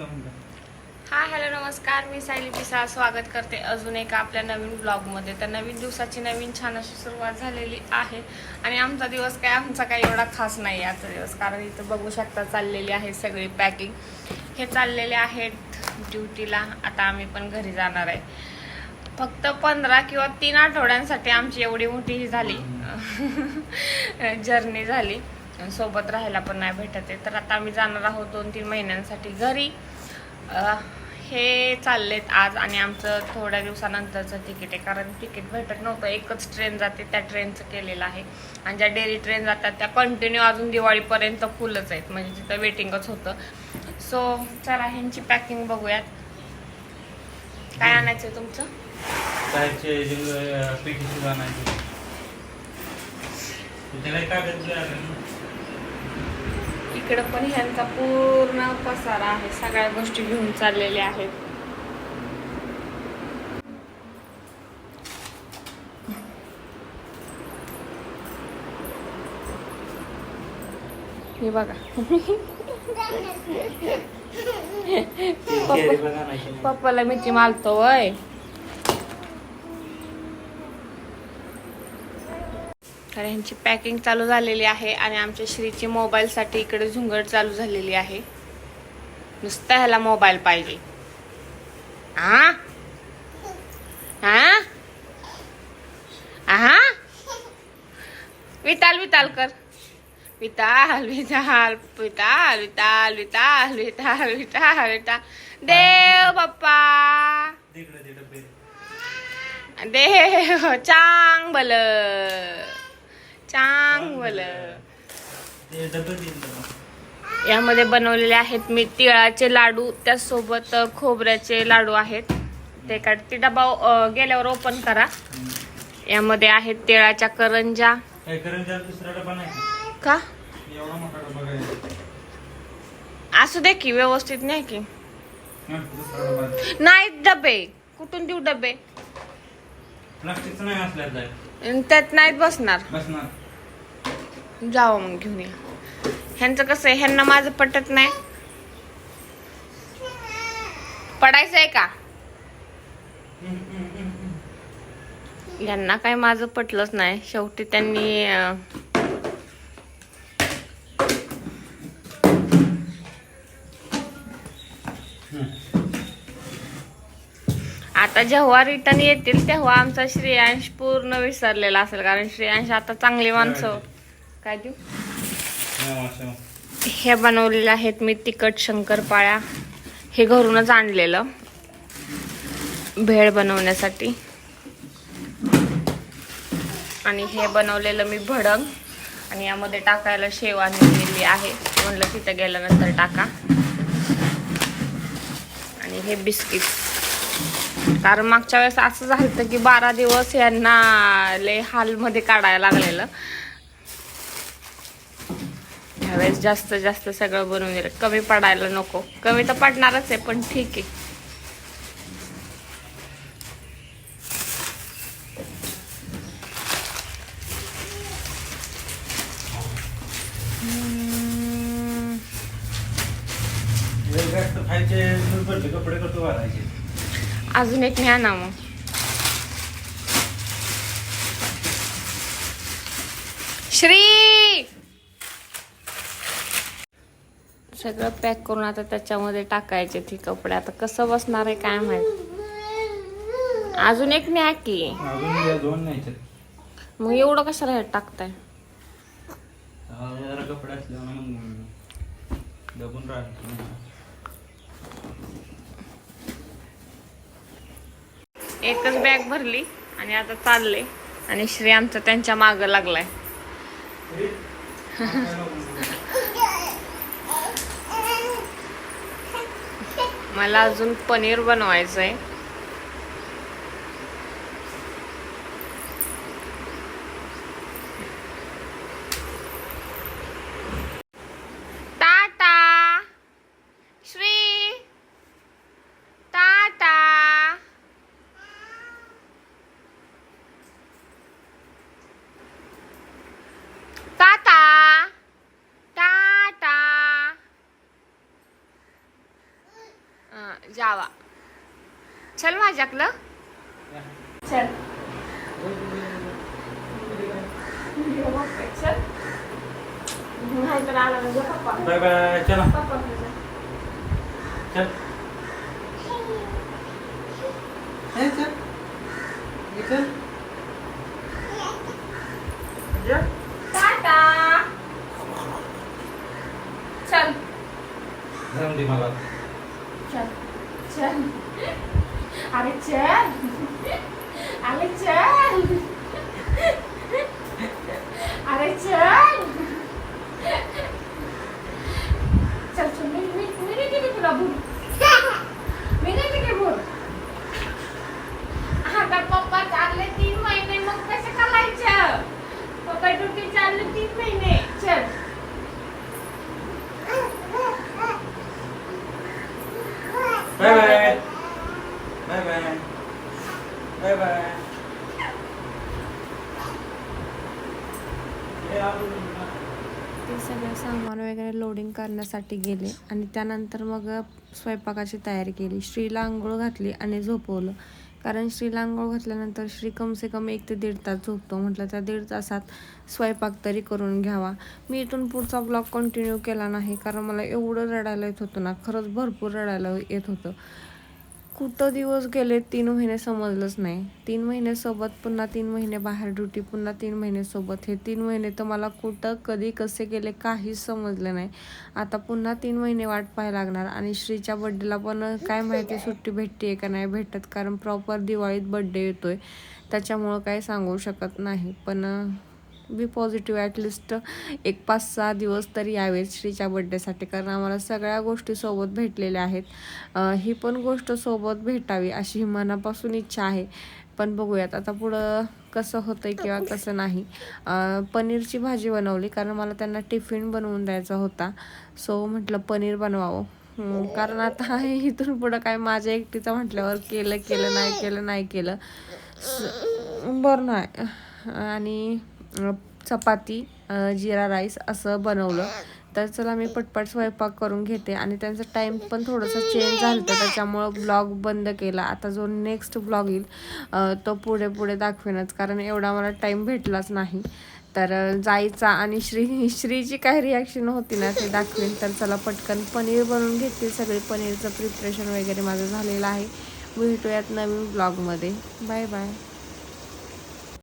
हा हॅलो नमस्कार. मी सायली पिसा स्वागत करते अजून एका आपल्या नवीन ब्लॉगमध्ये तर नवीन दिवसाची नवीन छान अशी सुरुवात झालेली आहे. आणि आमचा दिवस काय आमचा काही एवढा खास नाही आजचा दिवस. कारण इथं बघू शकता चाललेली आहे सगळी पॅकिंग हे चाललेले आहेत ड्युटीला आता आम्ही पण घरी जाणार आहे. फक्त पंधरा किंवा तीन आठवड्यांसाठी आमची एवढी मोठी ही झाली. जर्नी झाली. सोबत राहायला पण नाही भेटत आहे. तर आता आम्ही जाणार आहोत दोन तीन महिन्यांसाठी घरी. हे चाललेत आज आणि आमचं थोड्या दिवसानंतरचं तिकीट आहे. कारण तिकीट भेटत नव्हतं. एकच ट्रेन जाते त्या ट्रेनचं केलेलं आहे. आणि ज्या डेली ट्रेन जातात त्या कंटिन्यू अजून दिवाळीपर्यंत फुलच आहेत. म्हणजे तिथं वेटिंगच होतं. सो चला ह्यांची पॅकिंग बघूयात. काय आणायचं आहे. तुमचं काय इकडं पण ह्यांचा पूर्ण पसारा आहे. सगळ्या गोष्टी घेऊन चाललेल्या आहेत. हे बघा. पप्पाला मिरची मालतो वय. तर ह्यांची पॅकिंग चालू झालेली आहे आणि आमच्या श्रीची मोबाईलसाठी इकडे झुंगड चालू झालेली आहे. नुसतं ह्याला मोबाईल पाहिजे. हा हा हा विताल विताल कर. विताल विताल विताल विताल विताल विताल विताल विताल. देव बाप्पा. देव चांग बल चांगलं. यामध्ये बनवलेले आहेत मी तिळाचे लाडू त्यासोबत खोबऱ्याचे लाडू आहेत. ते काढ ती डबा गेल्यावर ओपन करा. यामध्ये आहेत तिळाच्या करंजा. का? असू दे की व्यवस्थित नाही की. नाही डबे. कुठून देऊ डबे? नाही त्यात नाहीत बसणार. बसणार. जावं मग घेऊन या. ह्यांचं कसं आहे ह्यांना माझं पटत नाही. पडायचं आहे का. यांना काय माझं पटलंच नाही. शेवटी त्यांनी अं, आता जेव्हा रिटर्न येतील तेव्हा आमचा श्रेयांश पूर्ण विसरलेला असेल कारण श्रेयांश आता चांगली माणसं. काय देऊ? हे बनवलेले आहेत मी तिखट शंकरपाळ्या. हे घरूनच आणलेलं. भेळ बनवण्यासाठी. आणि हे बनवलेलं मी भडंग. आणि यामध्ये टाकायला शेव आणलेली आहे. म्हणलं तिथं गेल्यानंतर टाका. आणि हे बिस्किट. कारण मागच्या वेळेस असं झालं की बारा दिवस यांना लय हालमध्ये काढायला लागलेलं. ह्यावेळेस जास्त जास्त सगळं बनवून दिलं. कमी पडायला नको. कमी तर पडणारच आहे पण ठीक आहे. कपडे कसं अजून एक न्या ना मग. श्री! सगळं पॅक करून आता त्याच्यामध्ये टाकायचे ती कपडे. आता कसं बसणार आहे काय माहीत? अजून एक न्या की. मग एवढं कशाला टाकताय? कपडे एकच बॅग भरली आणि आता चालले. आणि श्री आमचा त्यांच्या मागं लागलाय. मला अजून पनीर बनवायचं आहे टाटा श्री टाटा टाटा टाटा जावा चल माझ्याकडं. चल. बाय बाय चला. चल. हे चल. हे चल. टाटा. चल. दे मला. चल. चल अरे चल अरे चल अरे चल चल चल मी मी मी नाही किती तुला भूल मी नाही किती भूल आता पप्पा चालले तीन महिने मग कसं करायचं पप्पा ड्युटी चालले तीन महिने चल bye bye bye bye bye bye ए, आपण- ते सगळं सामान वगैरे लोडिंग करण्यासाठी गेले आणि त्यानंतर मग स्वयंपाकाची तयारी केली. श्रीला आंघोळ घातली आणि झोपवलं. कारण श्रीला आंघोळ घातल्यानंतर श्री कमसे कम एक ते दीड तास झोपतो. म्हटलं त्या दीड तासात स्वयंपाक तरी करून घ्यावा. मी इथून पुढचा ब्लॉग कंटिन्यू केला नाही कारण मला एवढं रडायला येत होतं ना. खरंच भरपूर रडायला येत होतं. कुठं दिवस गेले तीन महिने समजलंच नाही. तीन महिन्यासोबत पुन्हा तीन महिने बाहेर ड्युटी पुन्हा तीन महिन्यासोबत हे तीन महिने तर मला कुठं कधी कसे गेले काहीच समजलं नाही. आता पुन्हा तीन महिने वाट पाहायला लागणार आणि श्रीच्या बड्डेला पण काय माहिती सुट्टी भेटते का नाही भेटत. कारण प्रॉपर दिवाळीत बड्डे येतोय. त्याच्यामुळं काही सांगू शकत नाही. पण बी पॉझिटिव्ह ॲटलिस्ट एक पाच सहा दिवस तरी यावेत श्रीच्या बड्डेसाठी कारण आम्हाला सगळ्या गोष्टी सोबत भेटलेल्या आहेत. ही पण गोष्ट सोबत भेटावी अशी मनापासून इच्छा आहे. पण बघूयात आता पुढं कसं होतंय किंवा कसं नाही. पनीरची भाजी बनवली कारण मला त्यांना टिफिन बनवून द्यायचा होता. सो म्हटलं पनीर बनवावं. कारण आता इथून पुढं काय माझ्या एकटीचं म्हटल्यावर केलं केलं नाही केलं नाही केलं. स- बरं नाही. आणि चपाती जिरा राईस असं बनवलं. तर चला मी पटपट स्वयंपाक करून घेते आणि त्यांचा टाईम पण थोडंसं चेंज झालं होतं त्याच्यामुळं ब्लॉग बंद केला. आता जो नेक्स्ट ब्लॉग येईल तो पुढे पुढे दाखवेनच कारण एवढा मला टाईम भेटलाच नाही. तर जायचा आणि श्री श्रीची काय रिॲक्शन होती ना ते दाखवेन. तर चला पटकन पनीर बनवून घेते सगळे. पनीरचं प्रिपरेशन वगैरे माझं झालेलं आहे. भेटूयात नवीन ब्लॉगमध्ये. Bye bye.